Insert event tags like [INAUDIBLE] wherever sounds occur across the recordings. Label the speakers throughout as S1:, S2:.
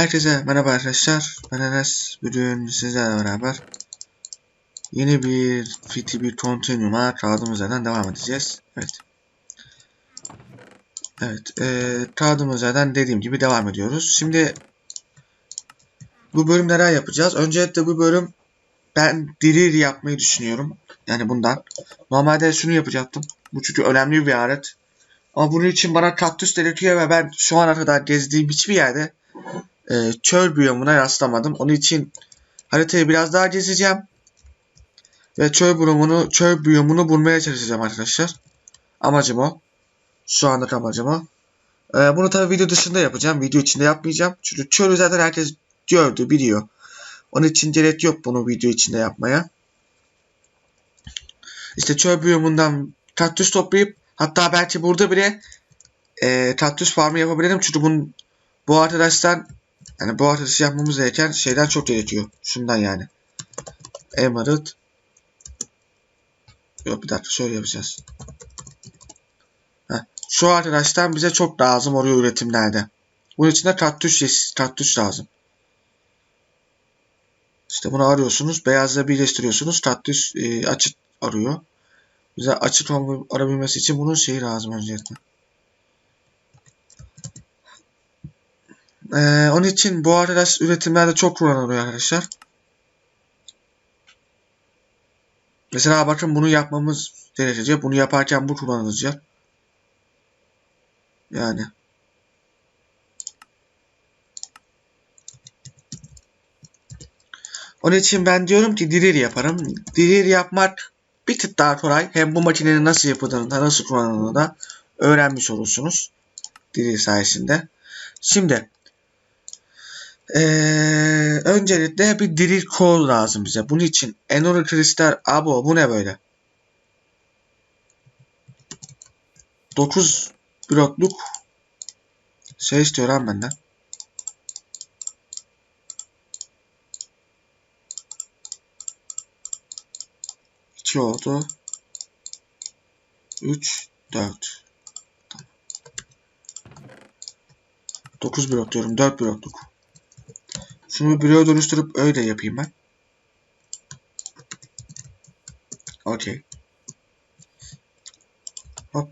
S1: Herkese merhaba arkadaşlar. Ben Enes. Bugün sizlerle beraber yeni bir FTB Continuum'a kaldığımız yerden devam edeceğiz. Evet. Evet. E, kaldığımız yerden dediğim gibi devam ediyoruz. Şimdi bu bölüm neler yapacağız? Öncelikle bu bölüm ben diri yapmayı düşünüyorum. Yani bundan. Normalde şunu yapacaktım. Bu çünkü önemli bir alet. Ama bunun için bana kaktüs gerekiyor ve ben şu ana kadar gezdiğim hiçbir yerde e, çöl biyomuna rastlamadım. Onun için haritayı biraz daha gezeceğim. Ve çöl biyomunu, çöl biyomunu bulmaya çalışacağım arkadaşlar. Amacım o. Şu anlık amacım o. E, bunu tabi video dışında yapacağım. Video içinde yapmayacağım. Çünkü çölü zaten herkes gördü, biliyor. Onun için gerek yok bunu video içinde yapmaya. İşte çöl biyomundan kaktüs toplayıp hatta belki burada bile e, kaktüs farmı yapabilirim. Çünkü bunun, bu arkadaştan yani bu arkadaşı yapmamız gereken şeyden çok gerekiyor. Şundan yani. Emerald. Yok bir dakika şöyle yapacağız. Heh. Şu arkadaştan bize çok lazım oluyor üretimlerde. Bunun için de kaktüs, kaktüs lazım. İşte bunu arıyorsunuz. Beyazla birleştiriyorsunuz. Kaktüs e, açık arıyor. Bize açık arabilmesi için bunun şeyi lazım öncelikle. Ee, onun için bu arkadaş üretimlerde çok kullanılıyor arkadaşlar. Mesela bakın bunu yapmamız gerekecek. Bunu yaparken bu kullanılacak. Yani. Onun için ben diyorum ki drill yaparım. Drill yapmak bir tık daha kolay. Hem bu makinenin nasıl yapıldığını da nasıl kullanıldığını da öğrenmiş olursunuz. Drill sayesinde. Şimdi ee, öncelikle bir drill kol lazım bize. Bunun için Enor Kristal Abo bu ne böyle? 9 blokluk şey istiyor lan benden. İki oldu. 3 4 tamam. 9 blok diyorum. 4 blokluk. Şunu bloğa dönüştürüp öyle yapayım ben. Okey. Hop.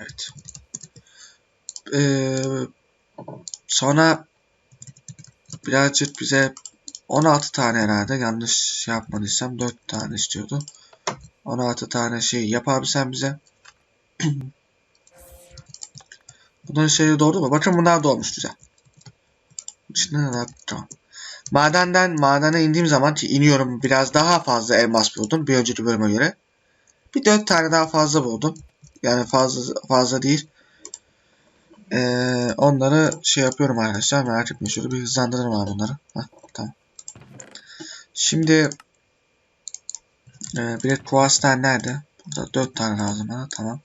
S1: Evet. Ee, sonra birazcık bize 16 tane herhalde yanlış şey yapmadıysam 4 tane istiyordu. 16 tane şey yapabilsen bize. [CLEARS THROAT] Bunların şeyi doğru mu? Bakın bunlar doğmuş güzel. İçinde neler? Tamam. Madenden madene indiğim zaman ki iniyorum biraz daha fazla elmas buldum bir önceki bölüme göre. Bir dört tane daha fazla buldum. Yani fazla fazla değil. Ee, onları şey yapıyorum arkadaşlar merak etmeyin şöyle bir hızlandırırım abi bunları. Heh, tamam. Şimdi e, bir kuastan nerede? Burada dört tane lazım bana tamam.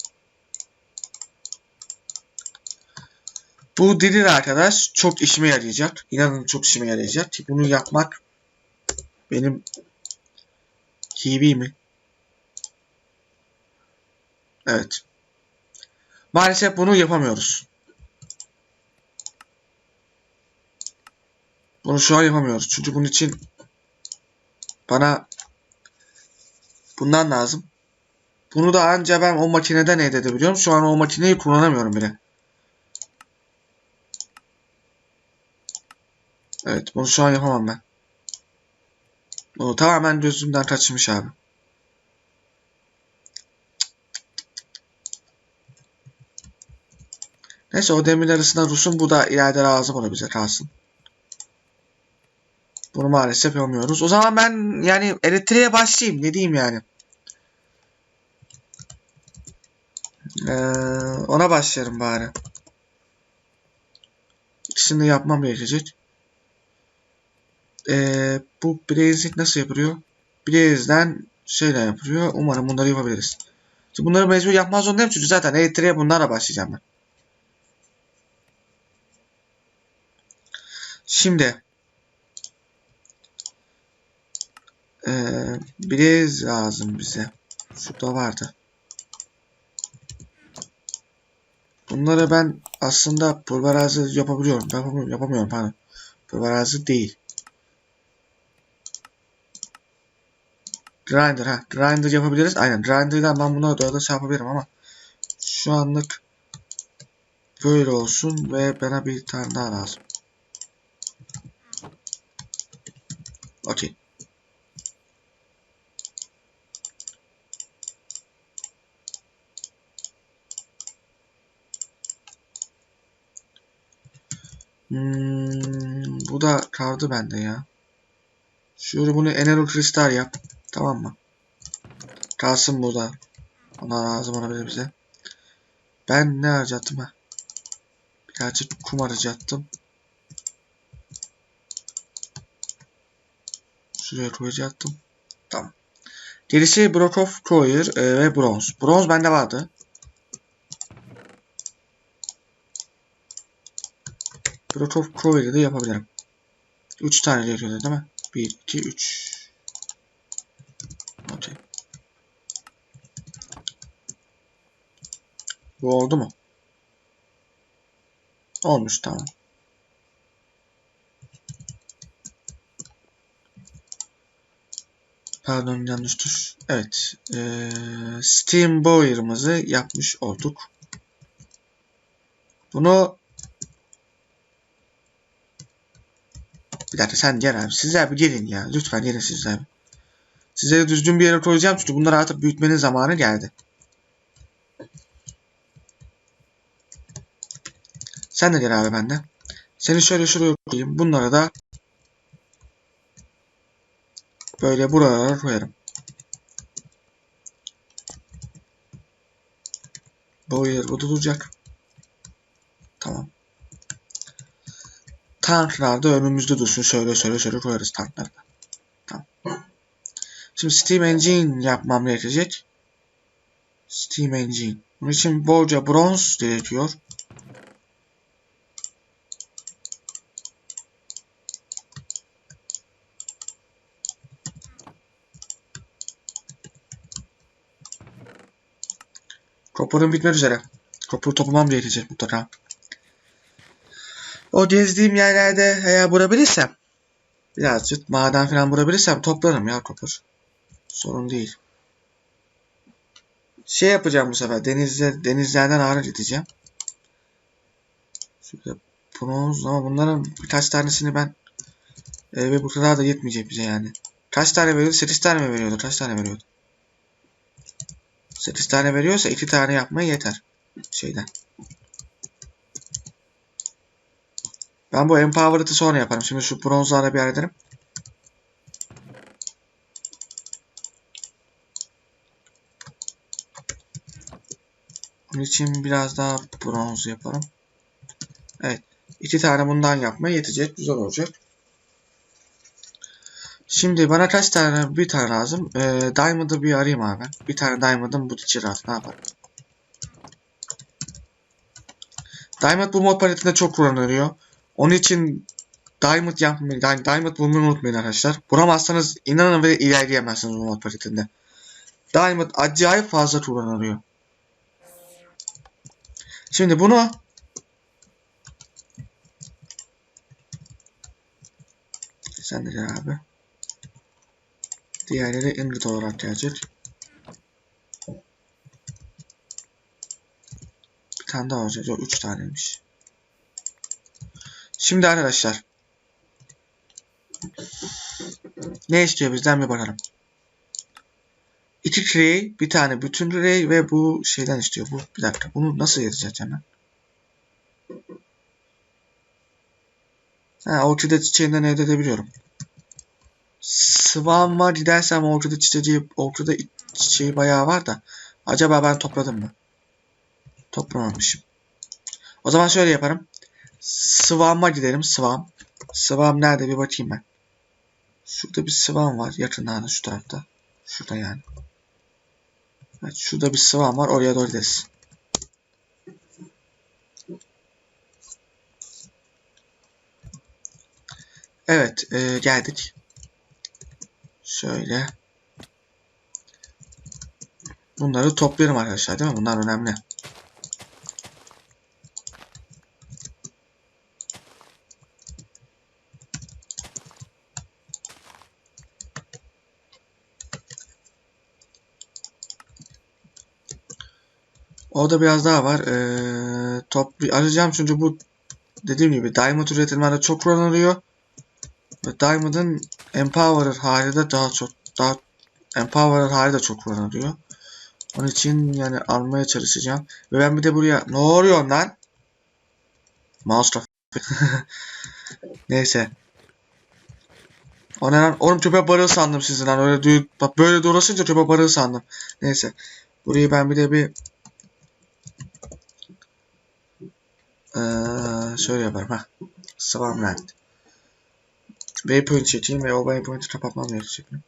S1: Bu delil arkadaş çok işime yarayacak. İnanın çok işime yarayacak. Bunu yapmak benim TV mi? Evet. Maalesef bunu yapamıyoruz. Bunu şu an yapamıyoruz. Çünkü bunun için bana bundan lazım. Bunu da anca ben o makineden elde edebiliyorum. Şu an o makineyi kullanamıyorum bile. Evet bunu şu an yapamam ben. O tamamen gözümden kaçmış abi. Neyse o demir arasında Rus'un bu da ileride lazım ona bize kalsın. Bunu maalesef yapamıyoruz. O zaman ben yani elektriğe başlayayım. Ne diyeyim yani. Ee, ona başlarım bari. İkisini yapmam gerekecek. Ee, bu Blaze'lik nasıl yapılıyor? Blaze'den şeyle yapılıyor. Umarım bunları yapabiliriz. Şimdi bunları mecbur yapmaz zorundayım çünkü zaten elektriğe bunlarla başlayacağım ben. Şimdi ee, Blaze lazım bize. Şurada vardı. Bunları ben aslında pulverize yapabiliyorum. Yapamıyorum, yapamıyorum pardon. Pulverize değil. Grinder ha. Grinder yapabiliriz. Aynen. Grinder'dan ben bunu da şey yapabilirim ama şu anlık böyle olsun ve bana bir tane daha lazım. Okey. Hmm, bu da kaldı bende ya. Şöyle bunu Enero Kristal yap. Tamam mı? Kalsın burada. Ona lazım olabilir bize. Ben ne harcattım ha? Birazcık kum harcattım. Şuraya koyacaktım. Tamam. Gerisi Block of Coir e, ve Bronze. Bronze bende vardı. Block of Coir'i de yapabilirim. 3 tane gerekiyordu değil mi? 1, 2, 3. Okey. Bu oldu mu? Olmuş tamam. Pardon yanlış tuş. Evet. Ee, Steam Boyer'ımızı yapmış olduk. Bunu Bir dakika sen gel abi. Sizler bir gelin ya. Lütfen gelin sizler. Sizleri düzgün bir yere koyacağım çünkü bunları artık büyütmenin zamanı geldi. Sen de gel abi benden. Seni şöyle şuraya koyayım. Bunları da böyle buralara koyarım. Bu yer burada duracak. Tamam. Tanklar da önümüzde dursun. Şöyle şöyle şöyle koyarız tankları da. Tamam. Şimdi Steam Engine yapmam gerekecek. Steam Engine. Bunun için bolca bronz gerekiyor. Copper'ım bitmek üzere. Copper toplamam gerekecek mutlaka. O gezdiğim yerlerde eğer bulabilirsem birazcık maden falan bulabilirsem toplarım ya Copper. Sorun değil. Şey yapacağım bu sefer. Denizler, denizlerden ağrı gideceğim. Şurada bronz ama bunların birkaç tanesini ben ve bu kadar da yetmeyecek bize yani. Kaç tane veriyordu? 8 tane mi veriyordu? Kaç tane veriyordu? 8 tane veriyorsa 2 tane yapmaya yeter. Şeyden. Ben bu Empowered'ı sonra yaparım. Şimdi şu bronzlarla bir hallederim. Bunun için biraz daha bronz yaparım. Evet. iki tane bundan yapmaya yetecek. Güzel olacak. Şimdi bana kaç tane? Bir tane lazım. Ee, Diamond'ı bir arayayım abi. Bir tane Diamond'ın bu içi lazım. Ne yapalım? Diamond bu mod paletinde çok kullanılıyor. Onun için Diamond yapmayı, yani Diamond bulmayı unutmayın arkadaşlar. Bulamazsanız inanın ve ilerleyemezsiniz bu mod paletinde. Diamond acayip fazla kullanılıyor. Şimdi bunu sen de abi. Diğerleri ingot olarak gelecek. Bir tane daha olacak. Yok 3 taneymiş. Şimdi arkadaşlar. Ne istiyor bizden bir bakalım. İki clay, bir tane bütün clay ve bu şeyden istiyor. Bu bir dakika. Bunu nasıl yazacağız hemen? Ha, orkide çiçeğinden elde edebiliyorum. Sıvam var gidersem orkide çiçeği, orkide çiçeği bayağı var da. Acaba ben topladım mı? Toplamamışım. O zaman şöyle yaparım. Sıvam'a gidelim. Sıvam. Sıvam nerede bir bakayım ben. Şurada bir sıvam var. Yakınlarda şu tarafta. Şurada yani. Evet, şurada bir sıvam var. Oraya doğru gideriz. Evet. E, geldik. Şöyle. Bunları topluyorum arkadaşlar değil mi? Bunlar önemli. Orada biraz daha var. Ee, toplu arayacağım çünkü bu dediğim gibi diamond üretilmede çok kullanılıyor. Ve diamond'ın Empowered hali de daha çok daha Empowered hali de çok kullanılıyor. Onun için yani almaya çalışacağım. Ve ben bir de buraya ne oluyor lan? Mouse. [LAUGHS] Neyse. O ne lan? Oğlum köpek balığı sandım sizin lan. Öyle düğün, bak böyle dolaşınca köpek balığı sandım. Neyse. Burayı ben bir de bir ee, şöyle yaparım ha. Swarmland. Waypoint çekeyim ve o waypoint'i kapatmam gerekecek mi?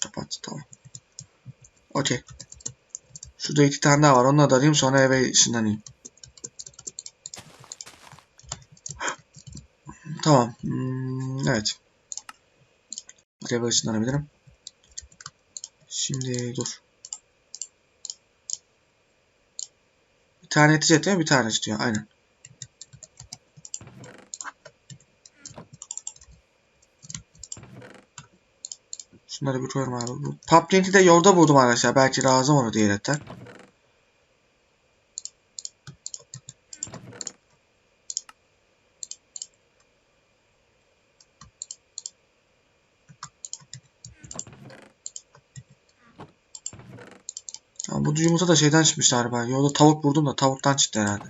S1: Kapat tamam. Okey. Şurada iki tane daha var. Onları da alayım sonra eve ışınlanayım. [GASPS] Tamam. Hmm, evet. Eve ışınlanabilirim. Şimdi dur. Bir tane yetecek değil mi? Bir tane istiyor. Aynen. Şunları bir koyalım abi. Bu Pumpkin'i de yolda buldum arkadaşlar. Belki lazım olur diyerekten. Ama bu yumurta da şeyden çıkmış galiba. Yolda tavuk buldum da tavuktan çıktı herhalde.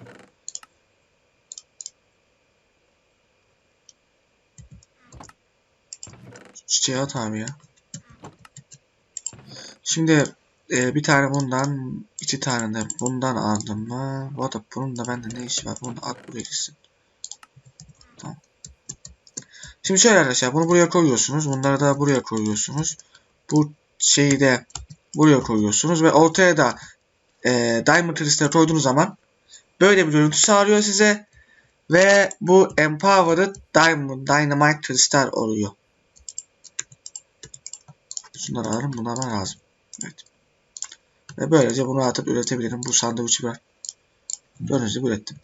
S1: Çiçeği at abi ya. Şimdi e, bir tane bundan, iki tane de bundan aldım mı? Bu arada bunun da bende ne işi var? Bunu at buraya gitsin. Tamam. Şimdi şöyle arkadaşlar bunu buraya koyuyorsunuz. Bunları da buraya koyuyorsunuz. Bu şeyi de buraya koyuyorsunuz ve ortaya da e, Diamond Crystal koyduğunuz zaman böyle bir görüntü sağlıyor size ve bu Empowered Diamond Dynamite Crystal oluyor. Şunları alalım. Bunlar bana lazım. Evet. Ve böylece bunu atıp üretebilirim. Bu sandviçi ben gibi ürettim.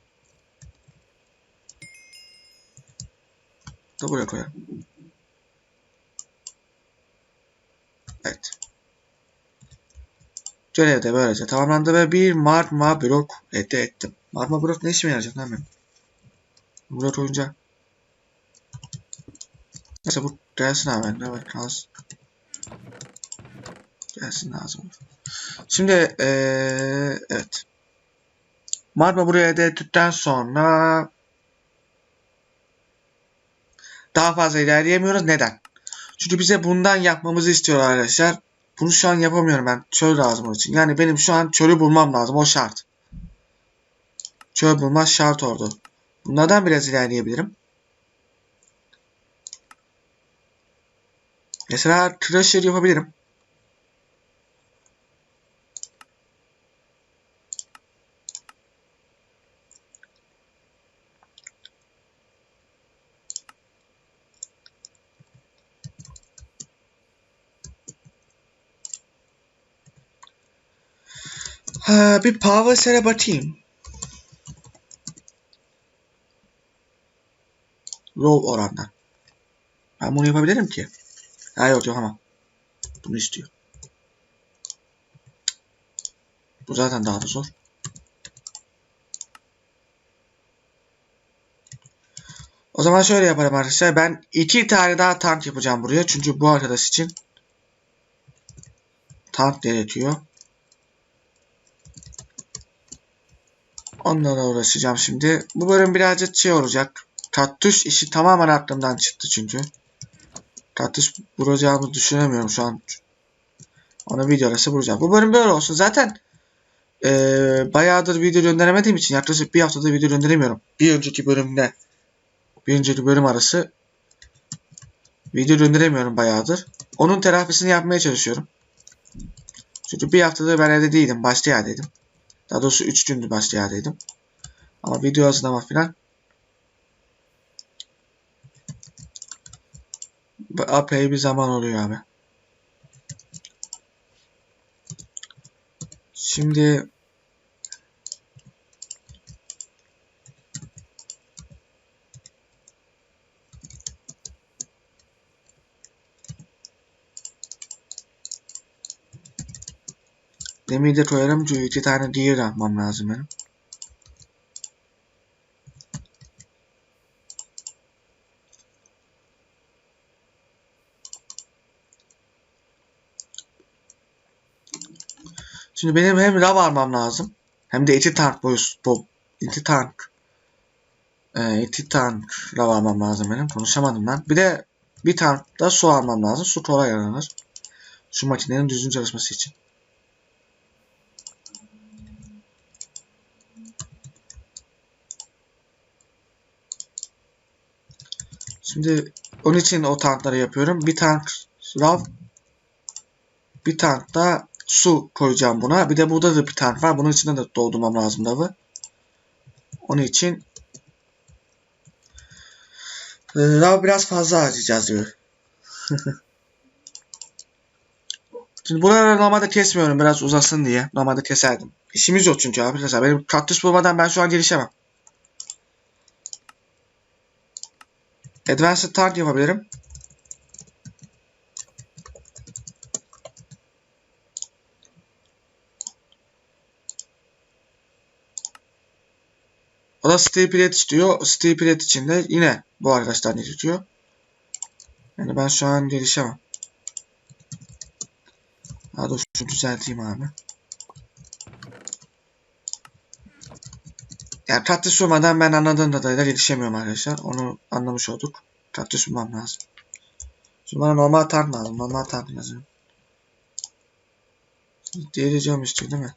S1: Da buraya. Evet. Görev de böylece tamamlandı ve bir magma blok elde ettim. Magma blok ne işime yarayacak lan benim? Blok oyunca. Neyse bu gelsin abi. Ne var kalsın. Gelsin lazım. Şimdi ee, evet. Magma buraya elde ettikten sonra daha fazla ilerleyemiyoruz. Neden? Çünkü bize bundan yapmamızı istiyor arkadaşlar. Bunu şu an yapamıyorum ben. Çöl lazım onun için. Yani benim şu an çölü bulmam lazım. O şart. Çöl bulmaz şart oldu. Bunlardan biraz ilerleyebilirim. Mesela Treasure yapabilirim. Ha, bir power set'e bakayım. Roll orandan. Ben bunu yapabilirim ki. Ha yok yok ama. Bunu istiyor. Bu zaten daha da zor. O zaman şöyle yaparım arkadaşlar. Ben iki tane daha tank yapacağım buraya. Çünkü bu arkadaş için tank gerekiyor. Onlarla uğraşacağım şimdi. Bu bölüm birazcık şey olacak. Kaktüs işi tamamen aklımdan çıktı çünkü. Kaktüs vuracağımı düşünemiyorum şu an. Onu video arası vuracağım. Bu bölüm böyle olsun. Zaten ee, bayağıdır video gönderemediğim için yaklaşık bir haftadır video gönderemiyorum. Bir önceki bölümde bir önceki bölüm arası video gönderemiyorum bayağıdır. Onun telafisini yapmaya çalışıyorum. Çünkü bir haftadır ben evde değildim. Başka yerdeydim. Daha doğrusu 3 gündür başka yerdeydim. Ama video hazırlama filan epey bir zaman oluyor abi. Şimdi Demiri de koyarım iki tane diğer yapmam lazım benim. Şimdi benim hem rav almam lazım. Hem de iki tank boyu bu iki tank e, iki tank rav almam lazım benim. Konuşamadım ben. Bir de bir tank da su almam lazım. Su kolay aranır. Şu makinenin düzgün çalışması için. Şimdi onun için o tankları yapıyorum. Bir tank rav bir tank da su koyacağım buna. Bir de burada da bir tank var. Bunun içine de doldurmam lazım lavı. Onun için lav biraz fazla harcayacağız diyor. [LAUGHS] Şimdi buraları normalde kesmiyorum biraz uzasın diye. Normalde keserdim. İşimiz yok çünkü abi. Mesela benim kaktüs bulmadan ben şu an gelişemem. Advanced Tank yapabilirim. O da steel plate istiyor. Steel plate için de yine bu arkadaşlar tutuyor. Yani ben şu an gelişemem. Daha doğrusu düzelteyim abi. Yani kaktüs olmadan ben anladığım kadarıyla gelişemiyorum arkadaşlar. Onu anlamış olduk. Kaktüs bulmam lazım. Şimdi bana normal tank lazım. Normal tank lazım. Cam istiyor değil mi?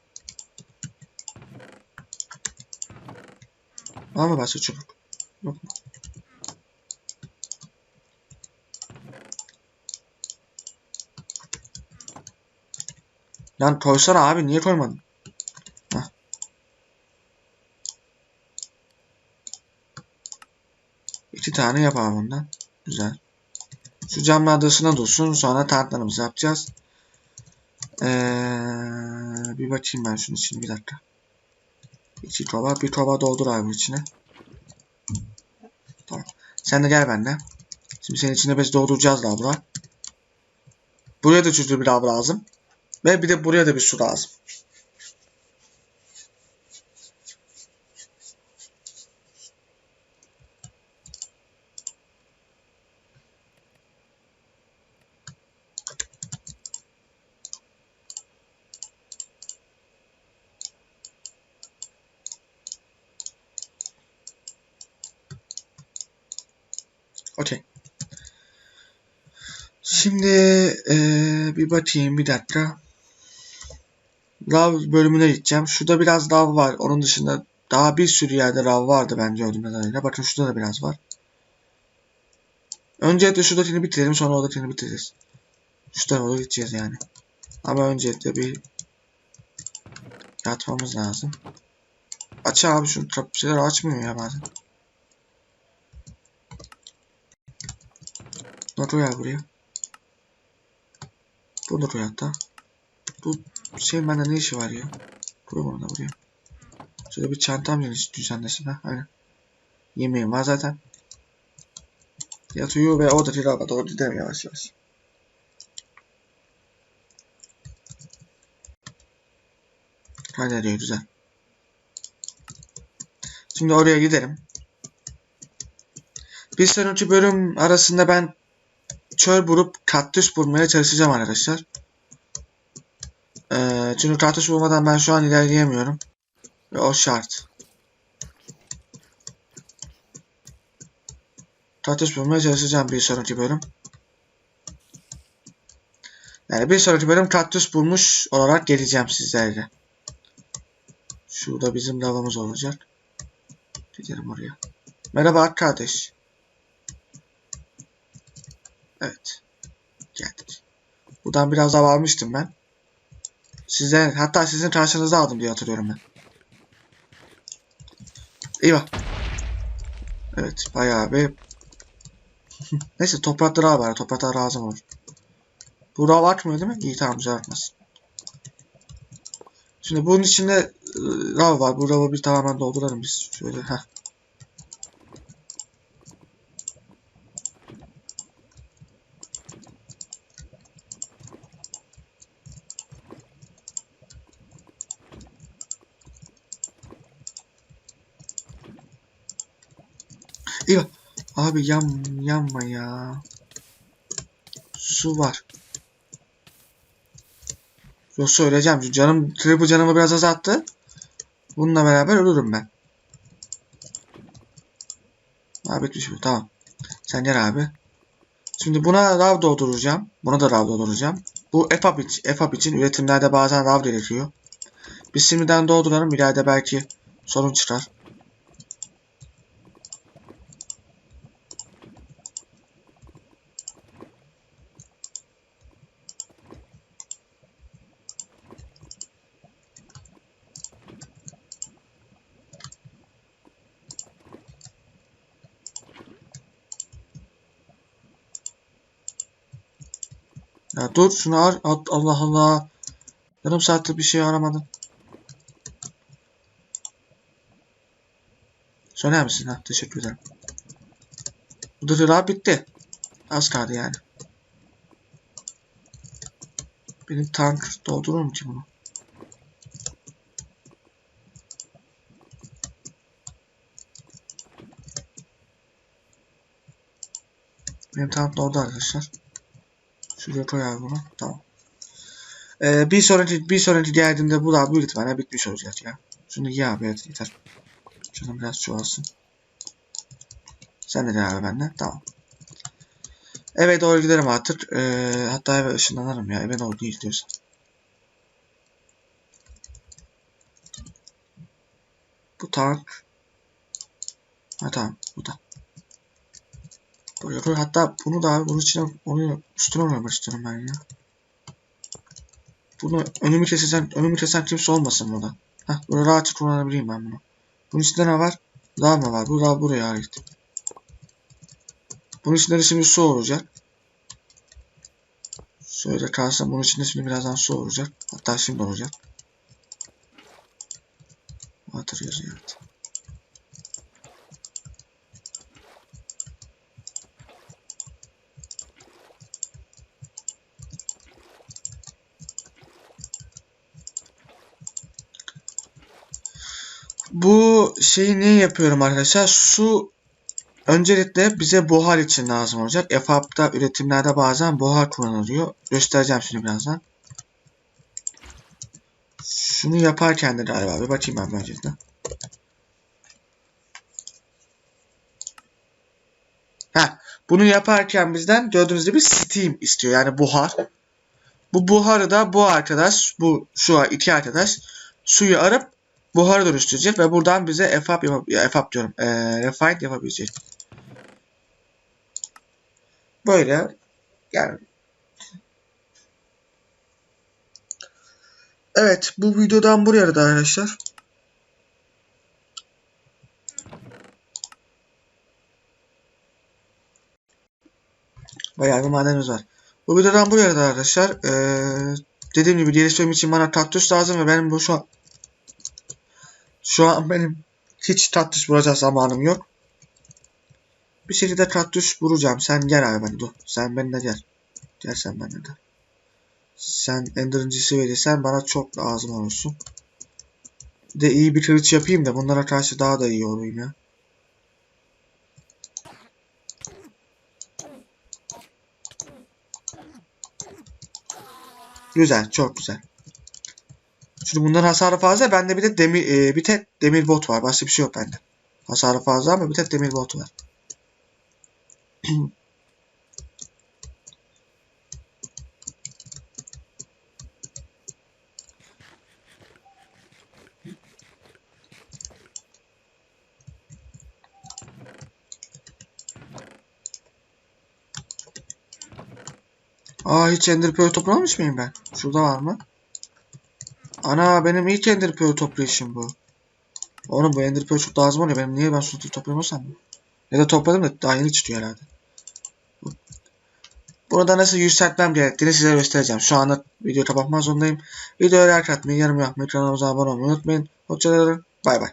S1: Var mı başka çubuk? Yok mu? Lan koysana abi niye koymadın? Heh. İki tane yapalım bundan. Güzel. Şu camlar dışına dursun. Sonra tartlarımızı yapacağız. Ee, bir bakayım ben şunun için bir dakika. İki kova. Bir kova doldur abi içine. Tamam. Sen de gel bende. Şimdi senin içine biz dolduracağız labra. Buraya da çocuğu bir labra lazım. Ve bir de buraya da bir su lazım. Okey. Şimdi eee, bir bakayım bir dakika. Rav bölümüne gideceğim. Şurada biraz rav var. Onun dışında daha bir sürü yerde rav vardı ben gördüğüm kadarıyla. Bakın şurada da biraz var. Öncelikle şuradakini bitirelim sonra oradakini bitiririz. Şu tarafa doğru gideceğiz yani. Ama öncelikle bir yatmamız lazım. Aç abi şu şeyler açmıyor ya bazen. Bunu koyar buraya. Bunu da hatta. Bu şey bende ne işi var ya? Koy bunu da buraya. Şöyle bir çantam geniş düzenlesin ha. Aynen. Yemeğim var zaten. Yatıyor ve orada tiraga doğru gidelim yavaş yavaş. Hadi diyor güzel. Şimdi oraya gidelim. Bir sonraki bölüm arasında ben çöl bulup kaktüs bulmaya çalışacağım arkadaşlar. Ee, çünkü kaktüs bulmadan ben şu an ilerleyemiyorum. Ve o şart. Kaktüs bulmaya çalışacağım bir sonraki bölüm. Yani bir sonraki bölüm kaktüs bulmuş olarak geleceğim sizlerle. Şurada bizim lavamız olacak. Gidelim oraya. Merhaba kardeş. Evet. Geldik. Buradan biraz daha almıştım ben. Sizden hatta sizin karşınıza aldım diye hatırlıyorum ben. Eyvah. Evet bayağı bir [LAUGHS] Neyse toprakları al bari. Topraklar lazım olur. Bu rav değil mi? İyi tamam güzel atmasın. Şimdi bunun içinde e, rav var. Bu ravı bir tamamen dolduralım biz. Şöyle heh. eyvah. Abi yan, yanma ya. Su var. Yoksa öleceğim. Canım, triple canımı biraz azalttı. Bununla beraber ölürüm ben. Abi bu. Tamam. Sen gel abi. Şimdi buna rav dolduracağım. Buna da rav dolduracağım. Bu EFAP için, EFAP için üretimlerde bazen rav gerekiyor. Biz şimdiden dolduralım. İleride belki sorun çıkar. Ya dur şunu ar Allah Allah. Yarım saattir bir şey aramadım. Söyler misin? Ha, teşekkür ederim. Bu da bitti. Az kaldı yani. Benim tank doldurur mu ki bunu? Benim tank doldu arkadaşlar. Şuraya koy abi bunu. Tamam. Ee, bir sonraki bir sonraki geldiğinde bu da büyük ihtimalle bitmiş olacak ya. Şunu ye abi evet yeter. Şunu biraz çoğalsın. Sen de gel abi benden. Tamam. Eve doğru giderim artık. Ee, hatta eve ışınlanırım ya. Eve doğru değil. Bu tank. Ha tamam. Bu da. Buraya koy. Hatta bunu da abi bunun içine onu üstüne oynamak istiyorum ben ya. Bunu önümü kesen önümü kesen kimse olmasın burada. Heh böyle rahatça kullanabileyim ben bunu. Bunun içinde ne var? Lav mı var? Bu lav buraya ait. Bunun içinde de şimdi su olacak. Şöyle kalsın bunun içinde şimdi birazdan su olacak. Hatta şimdi olacak. Water yazıyor evet. Bu şeyi niye yapıyorum arkadaşlar? Su öncelikle bize buhar için lazım olacak. EFAP'ta üretimlerde bazen buhar kullanılıyor. Göstereceğim şimdi birazdan. Şunu yaparken de galiba bir bakayım ben öncelikle. Ha, bunu yaparken bizden gördüğünüz gibi steam istiyor. Yani buhar. Bu buharı da bu arkadaş, bu şu iki arkadaş suyu arıp buhara dönüştürecek ve buradan bize EFAP, yapab ya EFAP diyorum. E, refined yapabilecek. Böyle yani Evet bu videodan buraya da arkadaşlar. Bayağı bir madenimiz var. Bu videodan buraya da arkadaşlar. Ee, dediğim gibi geliştirmem için bana kaktüs lazım ve benim bu şu an şu an benim hiç kaktüs bulacak zamanım yok. Bir şekilde kaktüs bulacağım. Sen gel abi bana dur. Sen benimle gel. Gel sen benimle de. Sen endirincisi verirsen bana çok lazım olursun. De iyi bir kılıç yapayım da bunlara karşı daha da iyi olayım ya. Güzel, çok güzel. Şimdi bunların hasarı fazla. Bende bir de demir e, bir tek demir bot var. Başka bir şey yok bende. Hasarı fazla ama bir tek demir bot var. Aa hiç Ender Pearl toplamamış mıyım ben? Şurada var mı? Ana benim ilk Ender Pearl toplayışım bu. Oğlum bu Ender Pearl çok lazım oluyor. Benim niye ben sürekli toplamıyorsam bu? Ya da topladım da daha yeni çıkıyor herhalde. Burada nasıl yükseltmem gerektiğini size göstereceğim. Şu anda video kapatmak zorundayım. Videoya like atmayı, yorum yapmayı, kanalımıza abone olmayı unutmayın. Hoşçakalın. Bay bay.